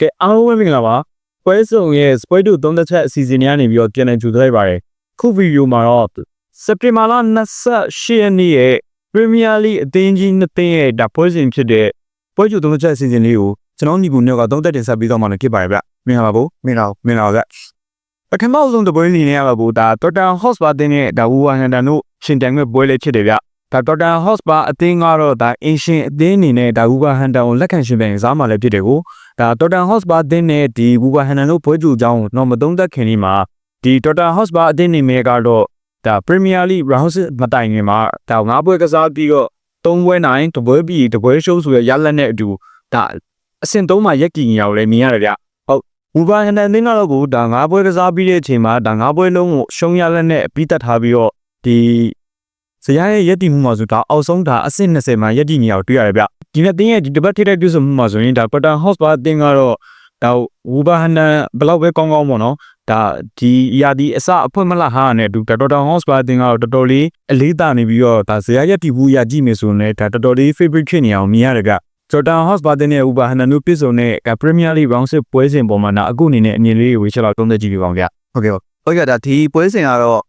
ကဲအားလုံးပဲမင်္ဂလာပါပွဲစုံရဲ့ spoil to သုံးသက်ချက်အစီအစဉ်တွေကနေပြီးတော့ပြန်လည်ကြိုဆိုလိုက်ပါတယ်ခုဗီဒီယိုမှာတော့စက်တင်ဘာလ28ရက်နေ့ရဲ့ Premier League အသင်းကြီးနှစ်သင်းရဲ့ဒါပွဲစဉ်ဖြစ်တဲ့ပွဲကြိုသုံးသက်ချက်အစီအစဉ်လေးကိုကျွန်တော်ညီကူမျိုးကသုံးသက်တင်ဆက်ပြီးတော့မှလည်းဖြစ်ပါတယ်ဗျမင်္ဂလာပါမင်္ဂလာမင်္ဂလာဗျပထမဆုံးတပွဲအနေနဲ့ကတော့ဒါ Tottenham Hotspur အသင်းနဲ့ဒါ Wolverhampton တို့ရှင်တန်ခွင့်ပွဲလေးဖြစ်တယ်ဗျဒါ Tottenham Hotspur အသင်းကတော့ဒါအင်ရှင်အသင်းအနေနဲ့ဒါ Wolverhampton ကိုလက်ခံရှင်ပြိုင်ကစားမှလည်းဖြစ်တယ်ကို ဒါ Tottenham Hotspur အသင်းနဲ့ဒီ Wolverhampton တို့ပွဲကြိုအကြောင်းတော့မသုံးသက်ခင်လေးမှာဒီ Tottenham Hotspur အသင်းနေမဲ့ကတော့ဒါ Premier League round မတိုင်ခင်မှာဒါငါးပွဲကစားပြီးတော့သုံးပွဲနိုင်တပွဲပြီးတပွဲရှုံးဆိုရရလက်နဲ့အတူဒါအဆင့်သုံးမှာရက်ကြည်နေရကိုလည်းမြင်ရတယ်ဗျဟုတ် Wolverhampton အသင်းကတော့ကိုဒါငါးပွဲကစားပြီးတဲ့အချိန်မှာဒါငါးပွဲလုံးကိုရှုံးရလက်နဲ့ပြီးတက်ထားပြီးတော့ဒီ ဇယားရဲ့ရက်တည်မှုမှာဆိုဒါအောက်ဆုံးဒါအဆင့်20မှာရက်တည်နေရကိုတွေ့ရတယ်ဗျဒီနေ့တင်းရဲ့ဒီတပတ်ထိတဲ့ပြုစုမှုမှာဆိုရင်ဒါ Tottenham Hotspur အသင်းကတော့ဒါဝူဘာဟန်နန်ဘလောက်ပဲကောင်းကောင်းပေါ့နော်ဒါဒီအရာဒီအစအဖွင့်မလားဟာနဲ့ဒူ Tottenham Hotspur အသင်းကတော့တော်တော်လေးအလေးတာနေပြီးတော့ဒါဇယားရက်တည်မှုအရာကြည့်မယ်ဆိုရင်လည်းဒါတော်တော်လေး favorite ဖြစ်နေအောင်မြင်ရတယ်ဗျ Tottenham Hotspur အသင်းနဲ့ဝူဘာဟန်နန်တို့ပြည်စုံတဲ့ Premier League Round 6ပွဲစဉ်ပေါ်မှာဒါအခုအနေနဲ့အမြင်လေးတွေဝေချက်လောက်သုံးသက်ကြည့်ပြပါအောင်ဗျဟုတ်ကဲ့ဟုတ်ဟုတ်ကဲ့ဒါဒီပွဲစဉ်ကတော့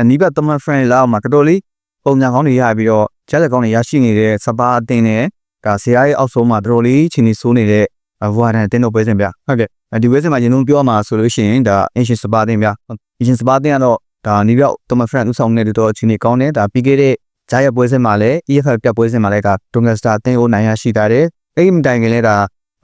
အနီးဘက်သမတ် friend လောက်မှာတော်တော်လေး ပုံညာကောင်းတွေရပြီးတော့ချက်လက်ကောင်းတွေရရှိနေတဲ့စပါအတင်းနဲ့ဒါဆရာရဲ့အောက်ဆုံးမှာတော်တော်လေးချင်းနေဆိုးနေတဲ့ဝါဒန်တင်းတို့ပွဲစဉ်ဗျဟုတ်ကဲ့ဒီပွဲစဉ်မှာရင်လုံးပြောမှာဆိုလို့ရှိရင်ဒါအင်ရှင်စပါတင်းဗျအင်ရှင်စပါတင်းကတော့ဒါနီးဘက်သမတ် friend ဥဆောင်နေတဲ့တော်ချင်းနေကောင်းတယ်ဒါပြီးခဲ့တဲ့ဂျာရဲ့ပွဲစဉ်မှာလည်း EFL ပြပွဲစဉ်မှာလည်းဒါဒွန်ဂစတာအတင်းကိုနိုင်ရရှိတာတယ်အဲ့ဒီမတိုင်ခင်လည်းဒါ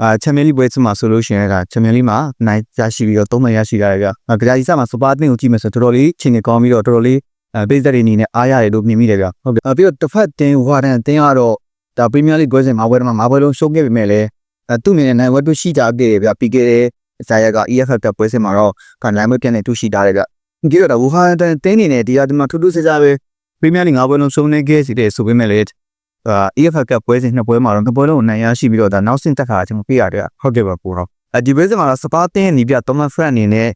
အာချန်ပီယံလိပွဲစဉ်မှာဆိုလို့ရှိရင်ဒါချန်ပီယံလိမှာနိုင်ရရှိပြီးတော့သုံးမှန်ရရှိတာရယ်ဗျ။ကြကြီးစမှာစပါအတင်းကိုကြည့်မယ်ဆိုတော်တော်လေးချင်းနေကောင်းပြီးတော့တော်တော်လေး အဲပေးသက်တွေအနေနဲ့အားရတယ်လို့မြင်မိတယ်ဗျ။ဟုတ်ကဲ့။ပြီးတော့တစ်ဖက်တင်းဝါဒန်တင်းကတော့ဒါပရီးမီးယားလိပွဲစဉ်မှာဝယ်တော့မှာပွဲလုံးရှုံးခဲ့ပေမဲ့လည်းအဲသူ့အနေနဲ့နိုင်ဝက်တူရှိကြခဲ့တယ်ဗျ။ပြီးခဲ့တဲ့ဇာယက EFL ပြပွဲစဉ်မှာတော့ကနိုင်မပြန်နေတူရှိတာတယ်ဗျ။ဒီတော့ဒါဝါဒန်တင်းအနေနဲ့ဒီအဒီမှာထူးထူးဆန်းဆန်းပဲပရီးမီးယားလိငါးပွဲလုံးရှုံးနေခဲ့စီတဲ့ဆိုပေမဲ့လည်းအာ EFL ကပွဲစဉ်နှစ်ပွဲမှာတော့နှစ်ပွဲလုံးနိုင်ရရှိပြီးတော့ဒါနောက်ဆင့်တက်ခါကျွန်တော်ပြရတယ်။ဟုတ်ကဲ့ပါပို့တော့အဲဒီပွဲစဉ်မှာတော့စပါတင်းနီးပြတော်မန်ဖရန်အနေနဲ့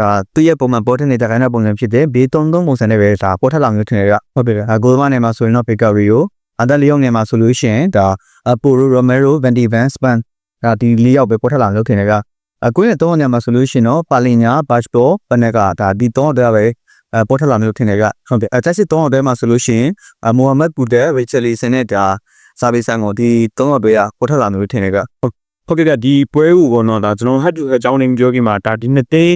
ဒါသူ့ရဲ့ပုံမှန်ပေါ်ထနေတဲ့ခိုင်းတဲ့ပုံစံဖြစ်တဲ့ဘေးသုံးသုံးပုံစံနဲ့ပဲဒါပေါ်ထလာမျိုးထင်တယ်ကဟုတ်ပြီအဂိုးမနယ်မှာဆိုရင်တော့ဘေကာရီယိုအဒလီယုံနယ်မှာဆိုလို့ရှိရင်ဒါအပိုရိုရိုမဲရိုဗန်ဒီဗန်စပန်ဒါဒီလေးယောက်ပဲပေါ်ထလာမျိုးထင်တယ်ကအကွင်းရဲ့သုံးနယ်မှာဆိုလို့ရှိရင်တော့ပါလင်ညာဘတ်ဘောပနကဒါဒီသုံးတဲ့ပဲအပေါ်ထလာမျိုးထင်တယ်ကဟုတ်တယ်အတက်စစ်သုံးတဲ့မှာဆိုလို့ရှိရင်မိုဟာမက်ပူဒဲရီချယ်လီဆန်နဲ့ဒါစာပေဆန်ကိုဒီသုံးတော့တွေကပေါ်ထလာမျိုးထင်တယ်ကဟုတ်ကဲ့ဗျဒီပွဲကိုပေါ့နော်ဒါကျွန်တော် head to head အကြောင်းလေးပြောခင်မှာဒါဒီနှစ်သိန်း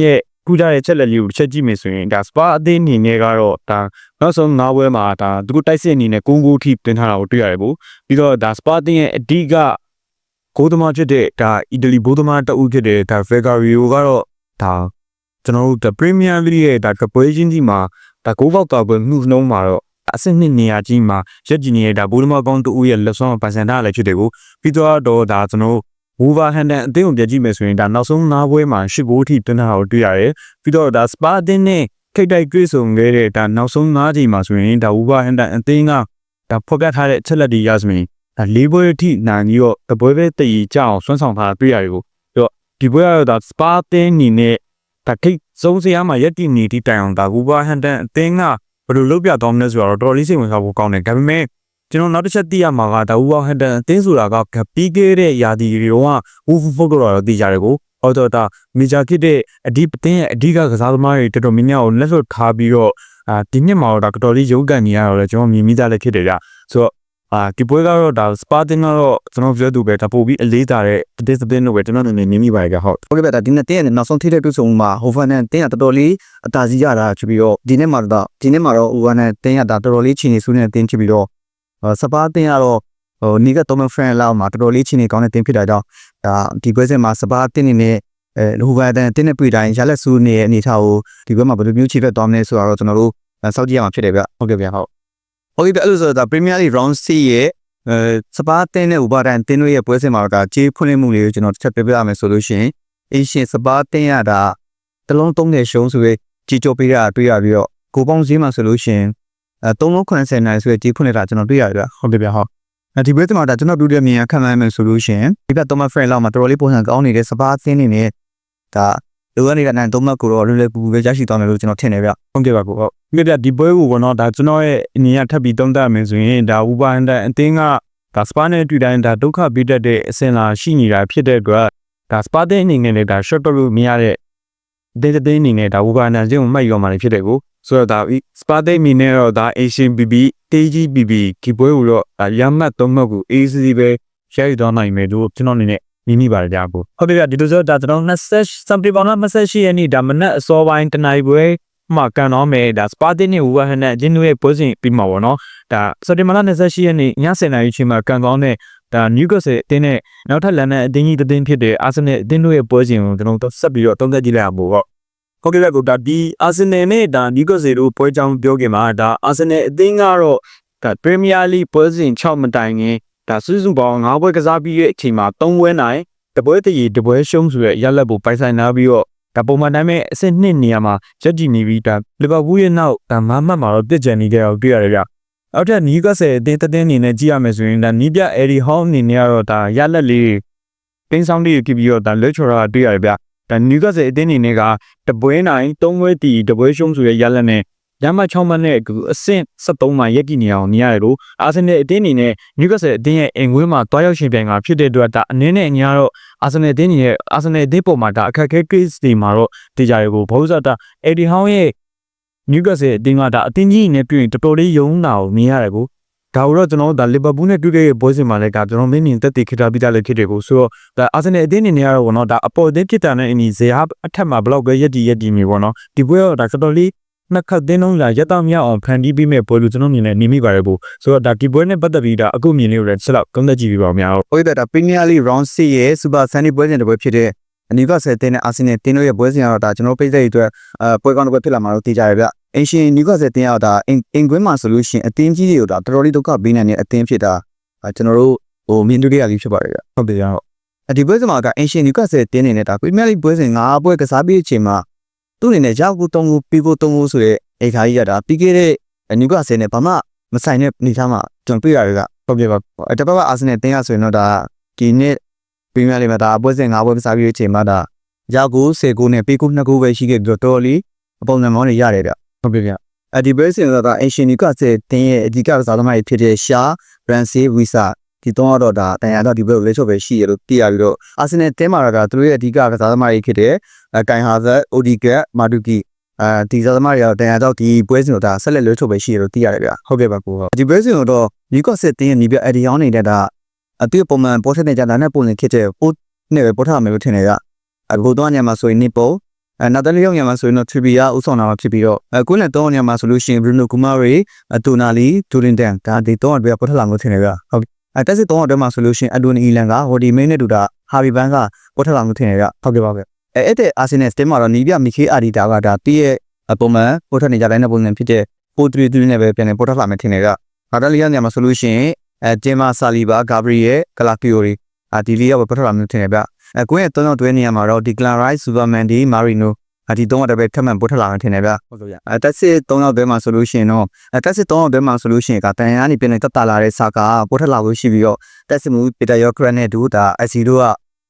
ရဲ့ခုကြတဲ့ချက်လက်လေးကိုတစ်ချက်ကြည့်မယ်ဆိုရင်ဒါ spa အသင်းအနေနဲ့ကတော့ဒါနောက်ဆုံး၅ပွဲမှာဒါသူတို့တိုက်စစ်အနေနဲ့9ဂိုးထိတင်ထားတာကိုတွေ့ရတယ်ပေါ့ပြီးတော့ဒါ spa အသင်းရဲ့အဓိကဂိုးသမားဖြစ်တဲ့ဒါအီတလီဘိုးသမားတအုပ်ဖြစ်တဲ့ဒါ Vegario ကတော့ဒါကျွန်တော်တို့ The Premier League ရဲ့ဒါကပွဲချင်းကြီးမှာဒါဂိုးပေါက်တာပွဲမှုနှုံးမှာတော့အဆင့်နှစ်နေရာကြီးမှာရက်ကြီးနေတဲ့ဒါဘိုးသမားကောင်းတအုပ်ရဲ့လက်ဆောင်ပန်စန်တာလည်းဖြစ်တယ်ကိုပြီးတော့တော့ဒါကျွန်တော် Wolverhampton အသင်းကိုပြကြည့်မယ်ဆိုရင်ဒါနောက်ဆုံး၅ပွဲမှာ၈ဂိုးထိတွန်းတာကိုတွေ့ရတယ်ပြီးတော့ဒါ Spa အသင်းနဲ့ထိတ်တိုက်တွေ့ဆုံခဲ့တဲ့ဒါနောက်ဆုံး၅ချိန်မှာဆိုရင်ဒါ Wolverhampton အသင်းကဒါဖော်ပြထားတဲ့အချက်လက်တွေရဆိုရင်ဒါ၄ပွဲအထိနိုင်ပြီးတော့တပွဲပဲတည်ကြအောင်ဆွမ်းဆောင်ထားတွေ့ရတယ်ကိုပြီးတော့ဒီပွဲကတော့ဒါ Spa အသင်းအနေနဲ့ဒါထိတ်ဆုံးစရာမှာရက်တည်နေတိတိုင်အောင်ဒါ Wolverhampton အသင်းကဘယ်လိုလုပ်ပြသွားမလဲဆိုတော့တော်တော်လေးစိတ်ဝင်စားဖို့ကောင်းတယ်ဒါပေမဲ့ ကျွန်တော်နောက်တစ်ချက်သိရမှာကဒါဝူဝဟန်တန်အသင်းဆိုတာကပြီးခဲ့တဲ့ယာတီတွေတော့ဝူဖုတ်တော့တော့သိကြတယ်ကိုအော်တော့ဒါမေဂျာဖြစ်တဲ့အဒီအသင်းရဲ့အဓိကကစားသမားတွေတော်တော်များများကိုလက်လွတ်ထားပြီးတော့အာဒီနှစ်မှာတော့ဒါတော်တော်လေးရုပ်ကန်နေရတော့လေကျွန်တော်မြင်မိသားလည်းဖြစ်တယ်ကြဆိုတော့အာဒီပွဲကတော့ဒါစပါတင်ကတော့ကျွန်တော်ပြောသူပဲဒါပို့ပြီးအလေးတာတဲ့ discipline လို့ပဲကျွန်တော်အနေနဲ့မြင်မိပါတယ်ကဟုတ်ဟုတ်ကဲ့ဗျဒါဒီနေ့တင်းရဲ့နောက်ဆုံးထိတဲ့တွေ့ဆုံမှာဟိုဖန်နဲ့တင်းကတော်တော်လေးအတားစီရတာချပြီးတော့ဒီနေ့မှာတော့ဒီနေ့မှာတော့ဟိုဖန်နဲ့တင်းကဒါတော်တော်လေးချီနေဆူးနေတဲ့တင်းချပြီးတော့ စပါးတင်းကတော့ဟိုနီကတော်မန်ဖရန်လောက်မှာတော်တော်လေးချီနေကောင်းတဲ့တင်းဖြစ်တာကြောင့်ဒါဒီပွဲစဉ်မှာစပါးတင်းနေနဲ့အဲဟိုဖန်တင်းနဲ့တွေ့တိုင်းရလက်ဆူးနေတဲ့အနေထားကိုဒီပွဲမှာဘယ်လိုမျိုးချီဖက်သွားမလဲဆိုတော့ကျွန်တော်တို့စောင့်ကြည့်ရမှာဖြစ်တယ်ဗျဟုတ်ကဲ့ဗျဟုတ်ဟုတ်ကဲ့ဗျအဲ့လိုဆိုတော့ Premier League Round 6ရဲ့အဲစပါးတင်းနဲ့ဥပါဒန်တင်းတို့ရဲ့ပွဲစဉ်မှာတော့ကြေးဖွင့်လှစ်မှုလေးကိုကျွန်တော်တစ်ချက်ပြပြရမယ်ဆိုလို့ရှိရင်အင်းရှင်စပါးတင်းရတာတလုံးသုံးတဲ့ရှုံးဆိုရဲကြီးကြိုပေးတာတွေ့ရပြီးတော့ကိုပေါင်းစည်းမှာဆိုလို့ရှိရင် အဲ3လုံး90နိုင်ဆိုရဲကြေးဖွင့်လှစ်တာကျွန်တော်တွေ့ရတယ်ဗျဟုတ်တယ်ဗျဟုတ်အဲဒီပွဲစဉ်မှာဒါကျွန်တော်တို့ရဲ့မြင်ရခံနိုင်မယ်ဆိုလို့ရှိရင်ဒီဘက်3မှတ် friend လောက်မှာတော်တော်လေးပုံစံကောင်းနေတဲ့စပါးတင်းနေနဲ့ဒါလိုအပ်နေတဲ့နိုင်3မှတ်ကိုတော့လွယ်လွယ်ကူကူပဲရရှိသွားမယ်လို့ကျွန်တော်ထင်တယ်ဗျဟုတ်ကဲ့ပါကိုဟုတ်မြပြဒီပွဲကိုကတော့ဒါကျွန်တော်ရဲ့အနေနဲ့ထပ်ပြီးသုံးသပ်မယ်ဆိုရင်ဒါဝူပါန်တန်အသင်းကဒါစပါနဲ့တွေ့တိုင်းဒါဒုက္ခပေးတတ်တဲ့အစင်လာရှိနေတာဖြစ်တဲ့အတွက်ဒါစပါတင်အနေနဲ့လည်းဒါ short လို့မရတဲ့ဒေတာတင်းအနေနဲ့ဒါဝူဘာနာချင်းကိုမှတ်ရောမှာဖြစ်တယ်ကို ဆိုတော့ဒါစပါတင်မီနဲ့တော့ဒါ Asian BB TGBB ဒီပွဲကိုတော့ရမတ်သုံးမှတ်ကို ACC ပဲရယူတော့နိုင်မယ်လို့ကျွန်တော်အနေနဲ့မိမိပါတယ်ကြာကိုဟုတ်ပြီဗျဒီလိုဆိုဒါကျွန်တော်20 September 28ရက်နေ့ဒါမနက်အစောပိုင်းတနိုင်ပွဲမှာကန်တော့မယ်ဒါစပါတင်နဲ့ဝူဘာဟန်နဲ့ဂျင်းတို့ရဲ့ပွဲစဉ်ပြီးမှာပေါ့နော်ဒါစက်တင်ဘာလ28ရက်နေ့ည7:00နာရီချိန်မှာကန်ကောင်းတဲ့ဒါနျူကာဆယ်အတင်းနဲ့နောက်ထပ်လန်နဲ့အတင်းကြီးတင်းဖြစ်တဲ့အာဆင်နယ်အတင်းတို့ရဲ့ပွဲစဉ်ကိုကျွန်တော်တို့ဆက်ပြီးတော့သုံးသပ်ကြည့်လိုက်အောင်ပေါ့ ဟုတ်ကဲ့ဗျကိုဒါဒီအာဆင်နယ်နဲ့ဒါနျူကာဆယ်တို့ပွဲကြောင်းပြောခင်မှာဒါအာဆင်နယ်အသင်းကတော့ဒါပရီးမီးယားလိပွဲစဉ်6မတိုင်ခင်ဒါစုစုပေါင်း9ပွဲကစားပြီးရဲ့အချိန်မှာ3ပွဲနိုင်တပွဲတရီတပွဲရှုံးဆိုတဲ့ရလက်ကိုပိုင်ဆိုင်လာပြီးတော့ဒါပုံမှန်တိုင်းပဲအဆင့်2နေရာမှာရက်တည်နေပြီးဒါလီဗာပူးရဲ့နောက်ဒါမမတ်မှာတော့ပြစ်ကျန်နေကြတော့တွေ့ရတယ်ဗျအောက်ထပ်နီးကဆယ်အတင်းတင်းအနေနဲ့ကြည့်ရမယ်ဆိုရင်ဒါနီးပြအဲရီဟောင်းအနေနဲ့ကတော့ဒါရလက်လေးတင်းဆောင်လေးကြည့်ပြီးတော့ဒါလွှချော်တာတွေ့ရတယ်ဗျ ဒါနီးကဆယ်အတင်းအနေနဲ့ကတပွဲနိုင်3ပွဲတည်တပွဲရှုံးဆိုတဲ့ရလက်နဲ့ရမ6မှတ်နဲ့အခုအဆင့်73မှာရက်ကြည့်နေအောင်နေရတယ်လို့အာဆင်နယ်အတင်းအနေနဲ့နျူကာဆယ်အတင်းရဲ့အင်ကွင်းမှာတွားရောက်ရှင်ပြိုင်ကဖြစ်တဲ့အတွက်ဒါအနည်းနဲ့အညာတော့အာဆင်နယ်အတင်းရဲ့အာဆင်နယ်အတင်းပေါ်မှာဒါအခက်အခဲ case တွေမှာတော့တေချာရေကိုဘောဇာတာအေဒီဟောင်းရဲ့နျူကာဆယ်အတင်းကဒါအတင်းကြီးနဲ့ပြင်တော်တော်လေးယုံတာကိုမြင်ရတယ်ကို ဒါတော့ကျွန်တော်တို့ဒါလီဗာပူးနဲ့တွေ့ခဲ့တဲ့ပွဲစဉ်မှာလည်းဒါကျွန်တော်မင်းမြင်တက်တည်ခိတာပြီးသားလည်းဖြစ်တယ်ကိုဆိုတော့ဒါအာဆင်နယ်အတင်းအနေနဲ့ကတော့ဘောနော်ဒါအပေါ်အတင်းဖြစ်တာနဲ့အညီဇေဟာအထက်မှာဘလောက်ပဲရက်တီရက်တီမြေပေါ့နော်ဒီပွဲတော့ဒါတော်တော်လေးနှစ်ခတ်တင်းလုံးလာရက်တော့မြောက်အောင်ဖန်တီးပြီးမဲ့ပွဲလို့ကျွန်တော်မြင်နေနေမိပါတယ်ဘူးဆိုတော့ဒါဒီပွဲနဲ့ပတ်သက်ပြီးဒါအခုမြင်နေရတဲ့ဆက်လောက်ကုန်းသက်ကြည့်ပြီးပါဦးများဟုတ်တယ်ဒါ Premier League Round 6ရဲ့ Super Sunday ပွဲစဉ်တစ်ပွဲဖြစ်တဲ့အနီကဆယ်တင်းနဲ့အာဆင်နယ်တင်းတို့ရဲ့ပွဲစဉ်ကတော့ဒါကျွန်တော်ပိတ်သက်ရအတွက်အဲပွဲကောင်းတစ်ပွဲဖြစ်လာမှာတော့သိကြရဗျ အင်ရှင်နီကဆယ်တင်းကတော့ဒါအင်အင်ကွင်းမှာဆိုလို့ရှိရင်အတင်းကြီးတွေကိုဒါတော်တော်လေးဒုက္ခပေးနိုင်တဲ့အတင်းဖြစ်တာအဲကျွန်တော်တို့ဟိုမြင်တွေ့ရပြီဖြစ်ပါတယ်ဗျဟုတ်တယ်ရောဒီပွဲစဉ်မှာကအင်ရှင်နီကဆယ်တင်းနေနဲ့ဒါ Premier League ပွဲစဉ်၅ပွဲကစားပြီးအချိန်မှာသူ့အနေနဲ့ရောက်ကူ၃ခုပြီးဖို့၃ခုဆိုတဲ့အိခါကြီးရတာပြီးခဲ့တဲ့နီကဆယ်နဲ့ဘာမှမဆိုင်တဲ့အနေထားမှာကျွန်တော်တွေ့ရတယ်ဗျဟုတ်ပြီပါအတပတ်ကအာဆင်နယ်တင်းရဆိုရင်တော့ဒါဒီနေ့ပရီးမီးယားလိဂ်မှာဒါအပွဲစဉ်၅ပွဲစားပြီးတဲ့အချိန်မှာဒါရောက်ကို10ကိုနဲ့ပေးကို2ကိုပဲရှိခဲ့ပြီးတော့တော်တော်လေးအပုံစံမောင်းတွေရတယ်ဗျ ဟုတ်ပြီဗျအဒီပွဲစဉ်ကတော့အင်ရှင်နီကစေတင်းရဲ့အဓိကစားသမားတွေဖြစ်တဲ့ရှာဘရန်စီဝီဆာဒီတော့တော့ဒါတန်ရတော့ဒီဘက်ကိုလက်ချော့ပဲရှိရလို့သိရပြီးတော့အာဆင်နယ်တင်းမှာတော့သူတို့ရဲ့အဓိကစားသမားတွေဖြစ်တဲ့ကိုင်ဟာဇတ်အိုဒီကက်မာဒူကီအဲဒီစားသမားတွေတော့တန်ရတော့ဒီပွဲစဉ်တော့ဒါဆက်လက်လွှဲထုတ်ပဲရှိရလို့သိရတယ်ဗျဟုတ်ကဲ့ပါကိုဟုတ်ဒီပွဲစဉ်တော့နီကော့စစ်တင်းရဲ့နီးပြအဒီယောင်းနေတဲ့ဒါအတူပုံမှန်ပေါ်ထက်နေကြတာနဲ့ပုံနေဖြစ်တဲ့ပို့နဲ့ပဲပေါ်ထမယ်လို့ထင်နေကြအခုတော့ညမှာဆိုရင်နီပို အဲနောက်တလေးရောက်ညမှာဆိုရင်တော့ Trivia ဥဆောင်လာမှာဖြစ်ပြီးတော့အဲကွင်းလက်တော့ညမှာဆိုလို့ရှိရင် Bruno Kumari အတူနာလီ Turindan ဒါဒီတော့အတွက်ပေါ်ထလာလို့ထင်နေကြဟုတ်အဲတက်စစ်တော့အတွက်မှာဆိုလို့ရှိရင်အဒွန်အီလန်ကဟိုဒီမင်းနဲ့တူတာဟာဘီဘန်ကပေါ်ထလာလို့ထင်နေကြဟုတ်ကဲ့ပါဗျအဲအဲ့တဲ့ Arsenal စတင်းမှာတော့နီးပြမီခေအာဒီတာကဒါတည့်ရဲ့အပုံမှန်ပေါ်ထနေကြတဲ့ပုံစံဖြစ်တဲ့ပိုထရီတူနဲ့ပဲပြန်နေပေါ်ထလာမယ်ထင်နေကြအာတလီယာညမှာဆိုလို့ရှိရင်အဲဂျင်မာဆာလီဘာဂါဘရီယယ်ကလာကီယိုရီအာဒီလီယာပဲပေါ်ထလာမယ်ထင်နေဗျ အဲကွင်းရဲ့၃ယောက်တွဲနေရမှာတော့ဒီကလာရိုက်စူပါမန်ဒီမာရီနိုအဒီတော့တော့ပဲထပ်မံပေါ်ထလာမယ်ထင်နေဗျဟုတ်ကဲ့ဗျအဲတက်စစ်၃ယောက်တွဲမှာဆိုလို့ရှိရင်တော့အဲတက်စစ်၃ယောက်တွဲမှာဆိုလို့ရှိရင်ကတန်ရန်ကနေပြန်နေတက်တာလာတဲ့စာကပေါ်ထလာလို့ရှိပြီးတော့တက်စစ်မှုပီတာယောခရနဲ့ဒူဒါအစီတို့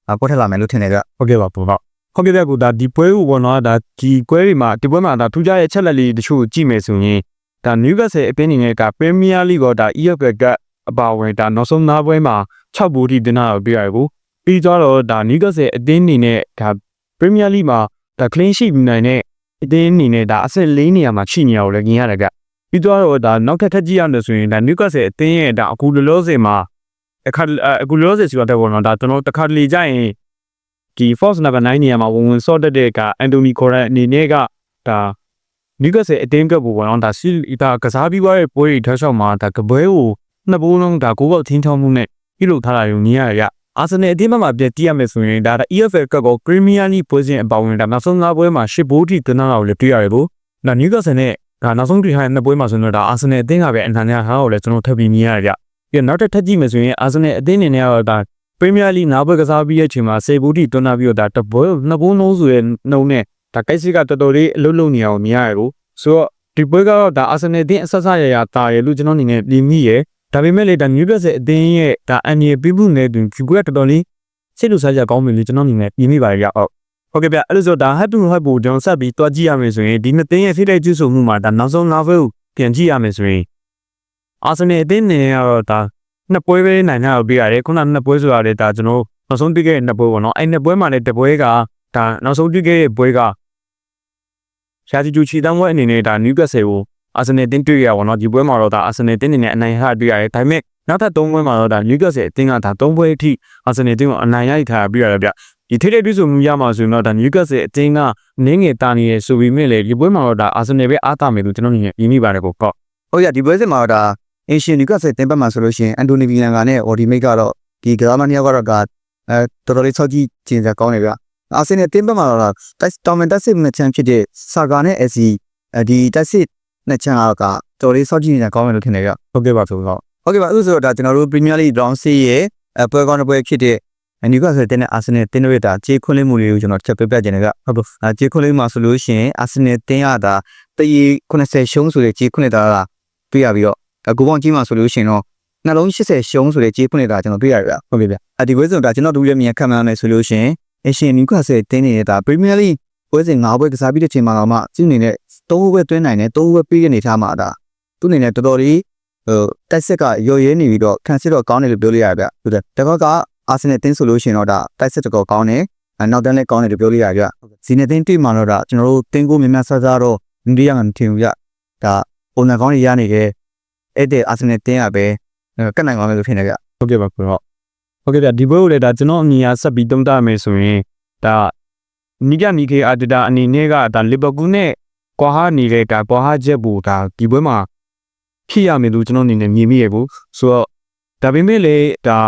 ကပေါ်ထလာမယ်လို့ထင်နေဗျဟုတ်ကဲ့ပါကိုဟုတ်ဟုတ်ကဲ့ဗျကိုဒါဒီပွဲကိုပေါ့နော်ဒါဒီပွဲတွေမှာဒီပွဲမှာဒါထူးခြားရဲ့ချက်လက်လေးတချို့ကြည့်မယ်ဆိုရင်ဒါနျူကာဆယ်အပင်းအနေနဲ့ကပရီးမီးယားလိဂ်ကဒါ EFL ကအပါဝင်ဒါနောက်ဆုံးနားပွဲမှာ6ဘူတီတင်တာကိုပြရတယ်ကို ပြီးတော့ဒါနျူကာဆယ်အသင်းအနေနဲ့ဒါပရီးမီးယားလိဂ်မှာဒါ clean sheet နိုင်တဲ့အသင်းအနေနဲ့ဒါအဆင့်၄နေရာမှာရှိနေရကိုလည်းမြင်ရတယ်ကပြီးတော့ဒါနောက်ထပ်ထပ်ကြည့်ရမယ်ဆိုရင်ဒါနျူကာဆယ်အသင်းရဲ့ဒါအခုလောလောဆယ်မှာအခါအခုလောလောဆယ်ဆိုတော့ပေါ့နော်ဒါကျွန်တော်တခါတလေကြရင်ဒီ force number 9နေရာမှာဝင်ဝင်ဆော့တက်တဲ့ကအန်တိုနီကိုရန်အနေနဲ့ကဒါနီကဆယ်အတင်းကပ်ဖို့ပေါ့နော်ဒါစီဒါကစားပြီးွားရဲ့ပွဲတွေထောက်လျှောက်မှာဒါကပွဲကိုနှစ်ဘိုးလုံးဒါကိုယ်ပေါက်ထင်းထောင်းမှုနဲ့ပြုလုပ်ထားတာယူမြင်ရရ အာဆင်နယ်အတင်းဘက်မှာပြည့်တည်ရမယ်ဆိုရင်ဒါ EFL ကပ်ကို Premier League ပွဲစဉ်အပေါဝင်ဒါနောက်ဆုံး၅ပွဲမှာ၈ဘိုးထိတင်တာကိုလည်းတွေ့ရတယ်လို့ဒါနီကဆယ်နဲ့ဒါနောက်ဆုံးတွေ့ထားတဲ့နှစ်ပွဲမှာဆိုတော့ဒါအာဆင်နယ်အတင်းကပဲအန်တန်ညာဟာကိုလည်းကျွန်တော်ထပ်ပြီးမြင်ရရပြီးတော့နောက်တစ်ထပ်ကြည့်မယ်ဆိုရင်အာဆင်နယ်အတင်းအနေနဲ့ကတော့ဒါပရီးမီးယားလိနာဘွဲကစားပြီးရဲ့အချိန်မှာစေဘူတီတွန်းလာပြီးတော့ဒါတပွဲနှစ်ဘုံလုံးဆိုရဲ့နှုံနဲ့ဒါကိုက်စစ်ကတော်တော်လေးအလုံးလုံးနေအောင်မြင်ရတယ်လို့ဆိုတော့ဒီပွဲကတော့ဒါအာဆင်နယ်အသင်းအဆက်ဆက်ရရတာရလို့ကျွန်တော်အနေနဲ့ပြင်မိရ ဒါပေမဲ့လေဒါနျူးပလက်စ်အသင်းရဲ့ဒါအန်ရီပြမှုနဲ့တွင်ဒီပွဲကတော်တော်လေးစိတ်လူစားကြကောင်းပြီလို့ကျွန်တော်အနေနဲ့ပြင်မိပါရရဟုတ်ဟုတ်ကဲ့ဗျအဲ့လိုဆိုဒါ happy to happy ကျွန်တော်ဆက်ပြီးတွားကြည့်ရမယ်ဆိုရင်ဒီနှစ်သင်းရဲ့ဖိလိုက်ကျူးဆုံမှုမှာဒါနောက်ဆုံး level ကိုပြန်ကြည့်ရမယ်ဆိုရင်အာဆင်နယ်အသင်းနဲ့ကတော့ဒါနှစ်ပွဲပဲနိုင်တာကိုပြရတယ်ခုနနှစ်ပွဲဆိုရတယ်ဒါကျွန်တော်နောက်ဆုံးတွေ့ခဲ့တဲ့နှစ်ပွဲပေါ့နော်အဲ့နှစ်ပွဲမှာလည်းတစ်ပွဲကဒါနောက်ဆုံးတွေ့ခဲ့တဲ့ပွဲကရှာဂျီဂျူချီတန်းပွဲအနေနဲ့ဒါနျူကက်ဆယ်ကို အာဆင်နယ်တင်းတွေ့ရပါတော့ဒီပွဲမှာတော့ဒါအာဆင်နယ်တင်းနေနဲ့အနိုင်ရတွေ့ရတယ်ဒါပေမဲ့နောက်ထပ်၃ပွဲမှာတော့ဒါနျူကက်ဆယ်အတင်းကဒါ၃ပွဲအထိအာဆင်နယ်တင်းကိုအနိုင်ရထားပြီးရတယ်ဗျဒီထိတဲ့တွေ့ဆုံမှုရမှာဆိုရင်တော့ဒါနျူကက်ဆယ်အတင်းကနင်းငယ်တာနေရဆိုပြီးမြင်လေဒီပွဲမှာတော့ဒါအာဆင်နယ်ပဲအားတာမယ်လို့ကျွန်တော်မြင်ရမိပါတယ်ပေါ့ဟုတ်ဟုတ်ရဒီပွဲစဉ်မှာတော့ဒါအင်ရှင်နီကဆက်တင်ပတ်မှာဆိုလို့ရှိရင်အန်တိုနီဗီလန်ကနဲ့အော်ဒီမိတ်ကတော့ဒီဂရာမနီယာကတော့ကအဲတော်တော်လေးဆောက်ကြည့်ကျင်စရာကောင်းနေဗျအာဆင်နယ်တင်ပတ်မှာတော့တိုက်တောင်မန်တက်စစ်နှစ်ချမ်းဖြစ်တဲ့ဆာဂါနဲ့အစီအဲဒီတက်စစ် နှစ်ချမ်းကတော့ကတော်တော်လေးဆောက်ကြည့်နေတာကောင်းတယ်လို့ထင်တယ်ဗျဟုတ်ကဲ့ပါဆိုတော့ဟုတ်ကဲ့ပါအဲ့ဆိုတော့ဒါကျွန်တော်တို့ Premier League Round 6ရဲ့အပွဲကောင်းတစ်ပွဲဖြစ်တဲ့နီကာဆယ်တင်းနဲ့အာဆင်နယ်တင်းတို့ရဲ့ဒါခြေခွန်းလေးမှုလေးကိုကျွန်တော်ချက်ပြပြခြင်းနဲ့ကဟုတ်ပါအဲခြေခွန်းလေးမှာဆိုလို့ရှိရင်အာဆင်နယ်တင်းရတာတရီ80ရှုံးဆိုတဲ့ခြေခွန်းနေတာကတွေ့ရပြီးတော့အကူပေါင်းကြီးမှာဆိုလို့ရှိရင်တော့နှလုံး80ရှုံးဆိုတဲ့ခြေခွန်းနေတာကျွန်တော်တွေ့ရပြီဗျဟုတ်ပြီဗျအဒီပွဲစဉ်ဒါကျွန်တော်တို့ရဲ့မြန်ခံမှန်းနေဆိုလို့ရှိရင်အရှင်နီကာဆယ်တင်းနေတဲ့ဒါ Premier League ပွဲစဉ်၅ပွဲကစားပြီးတဲ့ချိန်မှာတော့မှသူ့အနေနဲ့ ၃ပွဲသွင်းနိုင်တယ်၃ပွဲပြီးတဲ့နေထားမှာဒါသူ့အနေနဲ့တော်တော်လေးဟိုတိုက်ဆက်ကရော်ရဲနေပြီးတော့ခံစစ်တော့ကောင်းတယ်လို့ပြောလို့ရဗျဟုတ်တယ်တပတ်ကအာဆင်နယ်တင်းဆိုလို့ရှိရင်တော့ဒါတိုက်စစ်တကောကောင်းတယ်အနောက်တန်းလည်းကောင်းတယ်လို့ပြောလို့ရဗျဇီနေတင်းတွေ့မှာတော့ဒါကျွန်တော်တို့တင်းကိုမြများဆဆတော့အိန္ဒိယကမထင်ဘူးဗျဒါပုံစံကောင်းတွေရနေခဲ့အဲ့တဲ့အာဆင်နယ်တင်းရပဲကတ်နိုင်ပါမယ်လို့ထင်တယ်ဗျဟုတ်ကဲ့ပါကိုတော့ဟုတ်ကဲ့ဗျဒီဘိုးကိုလည်းဒါကျွန်တော်အမြင်အဆက်ပြီးတုံးတမယ်ဆိုရင်ဒါနီကနီကေအာတတာအနေနဲ့ကဒါလီဗာပူးနဲ့ ကွာဟာနေတဲ့ဒါကွာဟာချက်ဘူဒါဒီဘွဲမှာဖြစ်ရမယ်လို့ကျွန်တော်အနေနဲ့မြင်မိရဘူးဆိုတော့ဒါပေမဲ့လေဒါ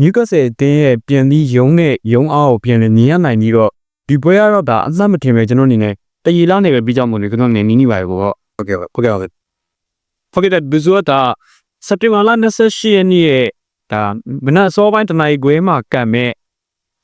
နျူကက်ဆယ်တင်းရဲ့ပြန်ပြီးယုံနဲ့ယုံအားကိုပြန်လဲမြင်ရနိုင်ပြီးတော့ဒီပွဲကတော့ဒါအသက်မထင်ပဲကျွန်တော်အနေနဲ့တရီလာနေပဲပြီးကြောက်မို့လေကျွန်တော်အနေနဲ့နီးနီးပါပဲကိုတော့ဟုတ်ကဲ့ပါဟုတ်ကဲ့ဟုတ်ကဲ့ဟုတ်ကဲ့ဒါဘီဇူတာစက်တင်ဘာလ28ရက်နေ့ရဲ့ဒါမနက်စောပိုင်းတနာရီခွဲမှာကံမဲ့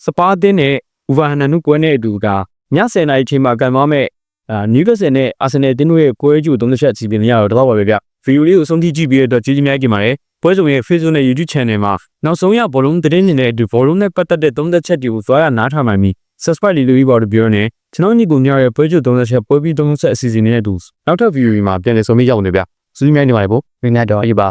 စပါးတင်းနဲ့ဥဗာဟနန်နုကွဲနဲ့အတူကည10နာရီချိန်မှာကံသွားမဲ့ အာနျူကက်ဆယ်နဲ့အာဆင်နယ်တင်းတို့ရဲ့ကွဲကျူ30ချက်စီပင်ရတော့တော့ပါပဲဗျဗီဒီယိုလေးကိုဆုံးဖြတ်ကြည့်ပြီးတော့ကျေးဇူးများကြီးပါတယ်ပွဲစုံရဲ့ Facebook နဲ့ YouTube Channel မှာနောက်ဆုံးရဘောလုံးသတင်းတွေနဲ့အတူဘောလုံးနဲ့ပတ်သက်တဲ့30ချက်တွေကိုသွားရနားထောင်နိုင်ပြီး subscribe လေးလုပ်ပြီးပါတော့ပြောနေကျွန်တော်ညီကိုများရဲ့ပွဲကျူ30ချက်ပွဲပြီး30ချက်အစီအစဉ်နဲ့အတူနောက်ထပ် video တွေမှာပြန်လည်ဆုံမိရောက်နေဗျစူးစီးမြိုင်းနေပါလေဗောပြနေတော့အေးပါ